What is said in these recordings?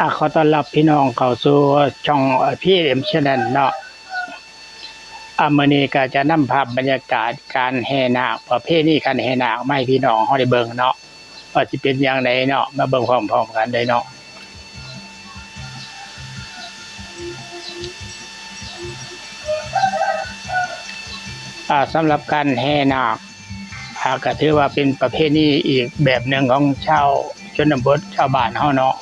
อะขอต้อนรับพี่น้องเข้าสู่ช่องพี่เอ็มชแนลเนาะอามื้อนี้ก็จะนำภาพบรรยากาศการแห่นาคประเพณีการแห่นาคมาให้พี่น้องเฮาได้เบิ่งเนาะว่าสิเป็นอย่างไรเนาะมาเบิ่งพร้อมๆกันเลยเนาะอ่าสำหรับการแห่นาคอาก็ถือว่าเป็นประเพณีอีกแบบหนึ่งของชาวชนบทชาวบ้านเฮาเนาะ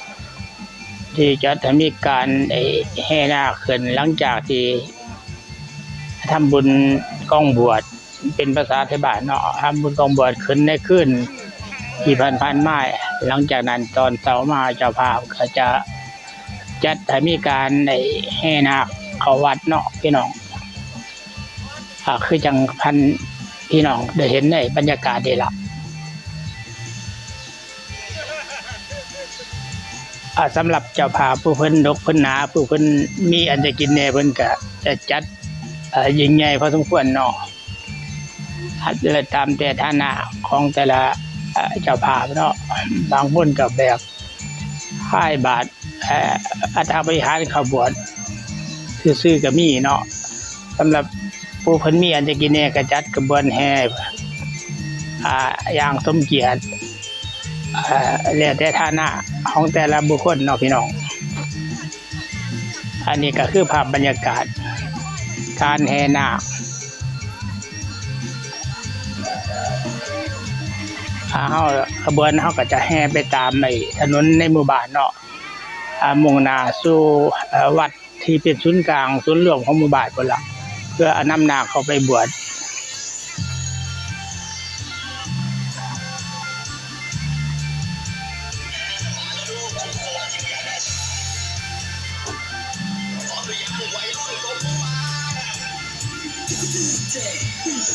ที่จะทำมีการไอ้แห่นาคขึ้นหลังจากที่ทำบุญกองบวชเป็นภาษาไทยบ้านเนาะทำบุญกองบวชขึ้นในคืนที่พันพันไม้หลังจากนั้นตอนเสาร์มาเจ้าภาพก็จะจัดให้มีการไอ้แห่นาคเขาวัดเนาะพี่น้องอ่าคือจังพันพี่น้องได้เห็นในบรรยากาศได้ละ อ่าสำหรับเจ้าภาพผู้เพิ่นดกเพิ่นหนาผู้เพิ่นมีอันจะกินแน่เพิ่นก็จะจัดอ่อยิ่งใหญ่พอสมควรเนาะอัดเลยตามแต่ฐานะของแต่ละเอ่อเจ้าภาพเนาะบางคนก็แบบห้ายบาทเอ่ออัตราบริหารขบวนซื่อๆก็มีเนาะสำหรับผู้เพิ่นมีอันจะกินแน่ก็จัดกระบวนแห่อ่าอย่างสมเกียรติ แล้วแต่ฐานะของแต่ละบุคคลเนาะพี่น้อง อันนี้ก็คือภาพบรรยากาศ การแห่นาคอ่าเฮาขบวนเฮาก็จะแห่ไปตามในถนนในหมู่บ้านเนาะมุ่งหน้าสู่วัดที่เป็นศูนย์กลางศูนย์รวมของหมู่บ้านพุ่นละเพื่ออนำนาคเข้าไปบวช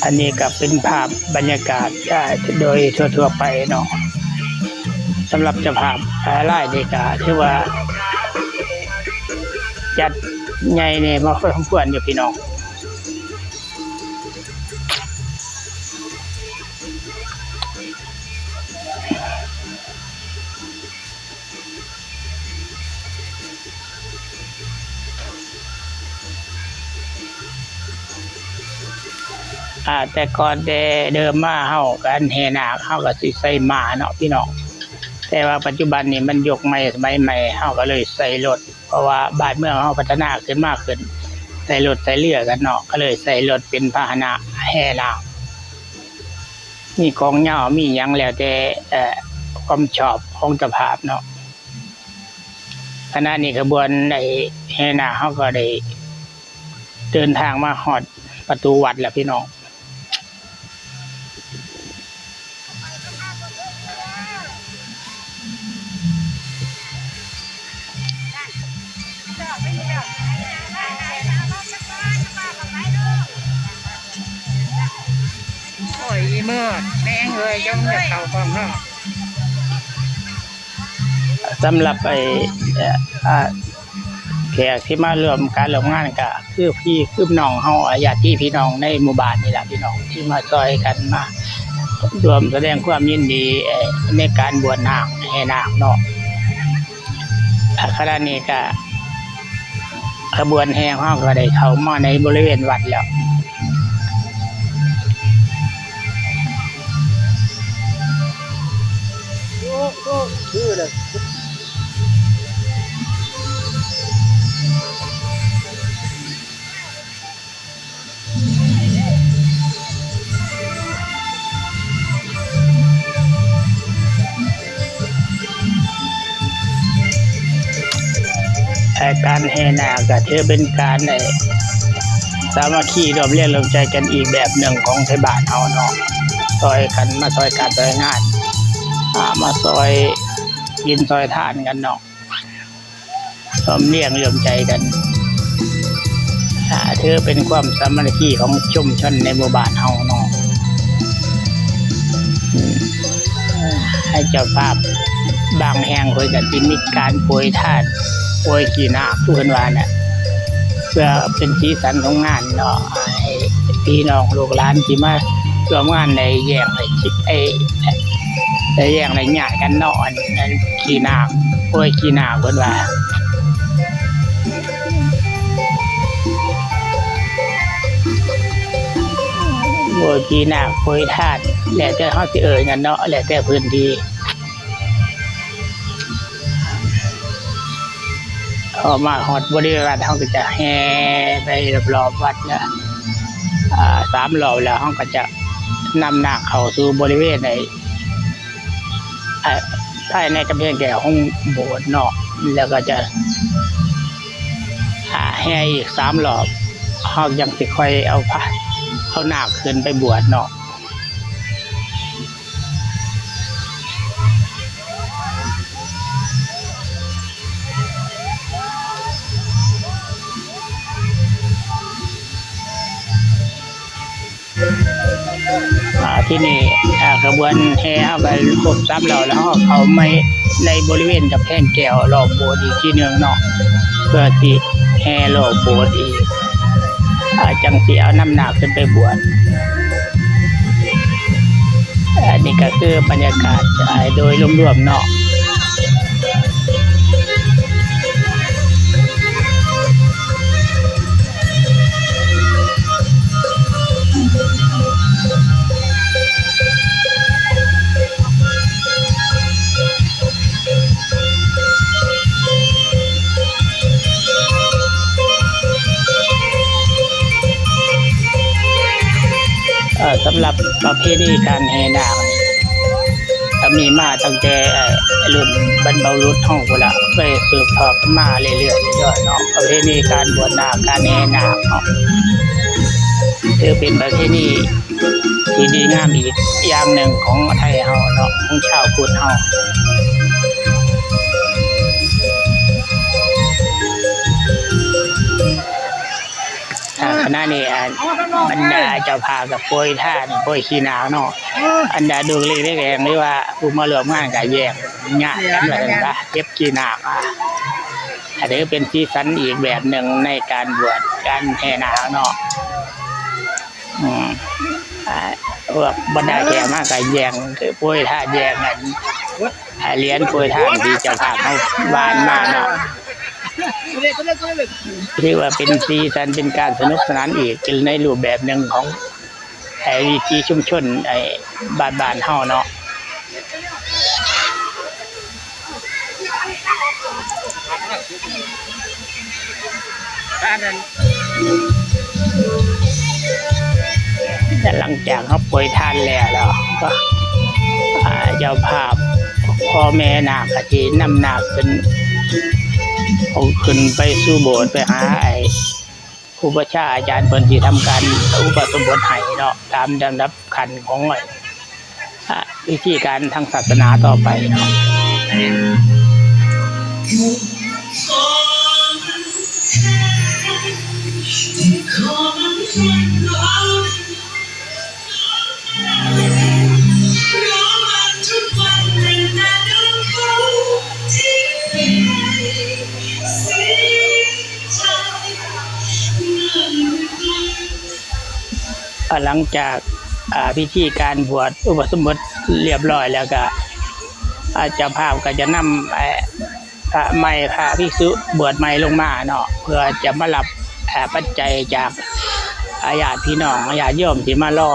อันนี้ก็เป็นภาพบรรยากาศโดยทั่วๆไปเนาะสำหรับจะภาพอ่าไล่นี่ก็ถือว่า จัดใหญ่เนี่ยมาพอสมควรอยู่พี่น้อง อ่าแต่ก่อนแต่เดิมมาเฮากันแห่นาเฮาก็สิใส่หมาเนาะพี่น้องแต่ว่าปัจจุบันนี้มันยกใหม่สมัยใหม่เฮาก็เลยใส่รถเพราะว่าบ้านเมืองเฮาพัฒนาขึ้นมากขึ้น ใส่รถใส่เรือกันเนาะก็เลยใส่รถเป็นพาหนะแห่นามีกองเหย้ามีหยังแล้วแต่เอ่อความชอบของเจ้าภาพเนาะขณะนี้ขบวนไอ้แห่นาเฮาก็ได้เดินทางมาฮอดประตูวัดแล้วพี่น้อง ยอีเมื่อแมงเลยจ้องจะเข้าความเนาะสำหรับไอ้เอ่าแขกที่มาร่วมการร่วมงานก็คือพี่คือน้องเฮาญาติพี่น้องในหมู่บ้านนี่แหละพี่น้องที่มาซอยกันมารวมแสดงความยินดีในการบวชนาคแห่นาคเนาะขณะนี้ก็ขบวนแห่ของก็ได้เข้ามาในบริเวณวัดแล้ว คือเลยการแห่นาก็ถือเป็นการเอ่อสามัคคีรวมเรียนรวมใจกันอีกแบบหนึ่งของไทยบ้านเฮาเนาะซอยกันมาซอยการซอยงานอ่า มาซอยกินซอยทานกันเนาะรวมเรียงรวมใจกันอ่าถือเป็นความสามัคคีของชุมชนในหมู่บ้านเฮาเนาะอืมให้เจ้าภาพบางแห่งเพิ่นก็สิมีการโปรยทานโอ้ยกี่นาทุกคนว่าเนี่ยเพื่อเป็นสีสันของงานเนาะพี่น้องลูกหลานที่มาร่วมงานในแย่งไอ้ชิไอ้ ได้แย่งได้หยาดกันเนาะอันอันขี้หนากโอ้ยขี้หนากเพิ่นว่าโอ้ยขี้หนากโอยทาดแหล้วแต่เฮาสิเอ่ยกันเนาะแหล้วแต่พื้นที่พอมาฮอดบริเวณวัดเฮาก็จะแห่ไปรอบๆวัดแล้วอ่าสามรอบแล้วเฮาก็จะนำหนาคเข้าสู่บริเวณใน ภายในกำเพงแก่ห้องโบสถ์เนาะแล้วก็จะหาแห่อีกสามรอบเขายังสิค่อยเอาพระเอาหน้าขึ้นไปบวชเนาะ ที่นี่กระบวนแห่เอาไปครบสามรอบแล้วเขาไม่ในบริเวณกำแพงแก้วรอบโบสถ์อีกที่หนึ่งเนาะเพื่อที่แห่รอบโบสถ์อีกจังสีเอาน้ำหนักขึ้นไปบวชอันนี้ก็คือบรรยากาศโดยรวมๆเนาะ สำหรับประเพณีการแห่นาคนี่ก็มีมาตั้งแต่รุ่นบรรพบุรุษห้องกุละไปสืบทอดมาเรื่อยๆเรื่อยๆเนาะประเพณีการบวชนาคการแห่นาคเนาะคือเป็นประเพณีที่ดีงามอีกอย่างหนึ่งของไทยเฮาเนาะของชาวพุทธเฮา อ่าคณะนี้อ่าบรรดาเจ้าพากับโปรยท่านโปรยขี้หนาวเนาะอันดาดูเล็กๆแรงนี่ว่าผู้มาร่วมงานกับแยกงานกันเลยนะเก็บขี้หนาวอะอันนี้เป็นสีสันอีกแบบหนึ่งในการบวชการแห่หนาวเนาะอืมอ่าพวกบรรดาแก่มากกับแยงคือโปรยท่านแยงกันอ่าเลี้ยนโปรยท่านที่เจ้าภาพเขาบานมาเนาะ เรียกว่าเป็นสีสันเป็นการสนุกสนานอีกเป็นในรูปแบบหนึ่งของไอ้วิถีชุมชนไอ้บ้านบ้านเฮาเนาะบ้านนั้นแต่หลังจากเขาปล่อยทานแล้วเนาะก็เจ้าภาพพ่อแม่นาคกะทีนำนาคขึ้น เอาขึ้นไปสู่โบสถ์ไปหาไอ้ครูประชาอาจารย์เพิ่นที่ทำการอุปสมบทให้เนาะตามลำดับขันของไอ้วิธีการทางศาสนาต่อไปเนาะอ่ หลังจากพิธีการบวชอุปสมบทเรียบร้อยแล้วก็อาเจ้าภาพก็จะนำเอ่อพระใหม่พระภิกษุบวชใหม่ลงมาเนาะเพื่อจะมารับปัจจัยจากอาญาติพี่น้องญาติโยมที่มาล่อ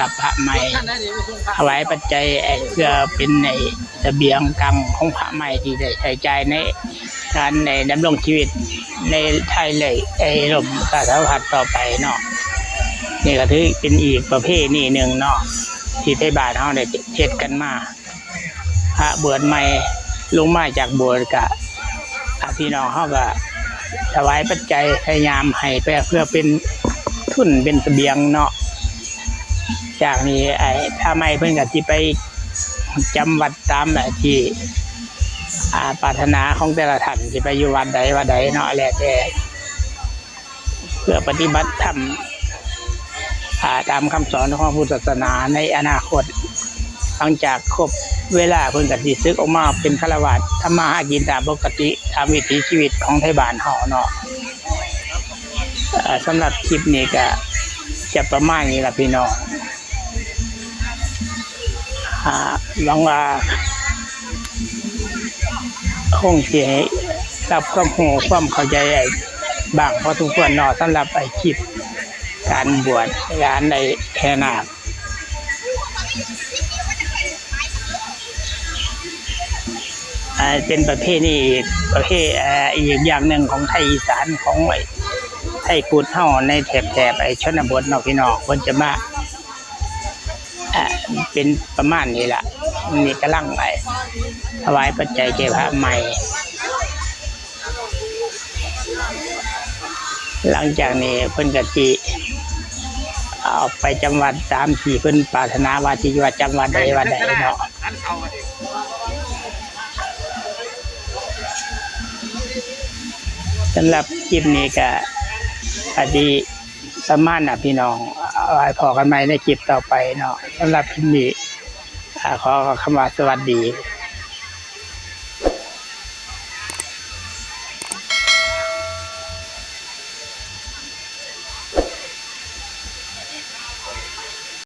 รับพระใหม่ท่าไปส่งพระถวายปัจจัยเพื่อเป็นในเสบียงกังของพระใหม่ที่ได้ใช้จ่ายในการในดำรงชีวิตในไทยเลยไอ้ลมกาสาวัดต่อไปเนาะ นี่ก็ถือเป็นอีกประเภทนี่หนึ่งเนาะที่ไทยบานเฮาได้เฮ็ดกันมาพระบวชใหม่ลงมาจากบสถ์กะพี่น้องเฮาก็ถวายปัจจัยพยายามให้ไปเพื่อเป็นทุนเป็นเสบียงเนาะจากนี้ไอ้ถ้าไม่เพิ่นก็สิไปจำวัดตามแบบที่อ่าปรารถนาของแต่ละท่านสิไปอยู่วัดใดวัดใดเนาะแล้วแต่เพื่อปฏิบัติธรรม ตามคำสอนของพุทธศาสนาในอนาคต หลังจากครบเวลาเพิ่นก็สิซึกออกมาเป็นฆราวาสถ์ทำมาหากินตามปกติตามวิถีชีวิตของไทยบ้านเฮาเนาะอ่าสำหรับคลิปนี้ก็จะประมาณนี้ละพี่น้องหาหวังว่าคงสิให้รับความรู้ความเข้าใจไอ้บางพอทุกคนเนาะสำหรับไอ้คลิป การบวชการในแค่นาคเป็นประเภทนี้ประเภทศอีกอย่างหนึ่งของไทยอีสานของไทยพุทธเฮาในแถบแถบไอชนบทนาะพี่นองเพิ่นจะมาเป็นประมาณนี้ละนี่กำลังไอ้ถวายปัจจัยแก่พระใหม่ หลังจากนี้เพิ่นกะจิ เอาไปจำวัดตามที่เพิ่นปรารถนาว่าที่ว่าจำวัดใดวัดใดเนาะอันเอาอะดิสำหรับคลิปนี้ก็อดีประมาณน่ะพี่น้องเอาไว้พอกันใหม่ในคลิปต่อไปเนาะสำหรับคลิปนี้ขอคำว่าสวัสดี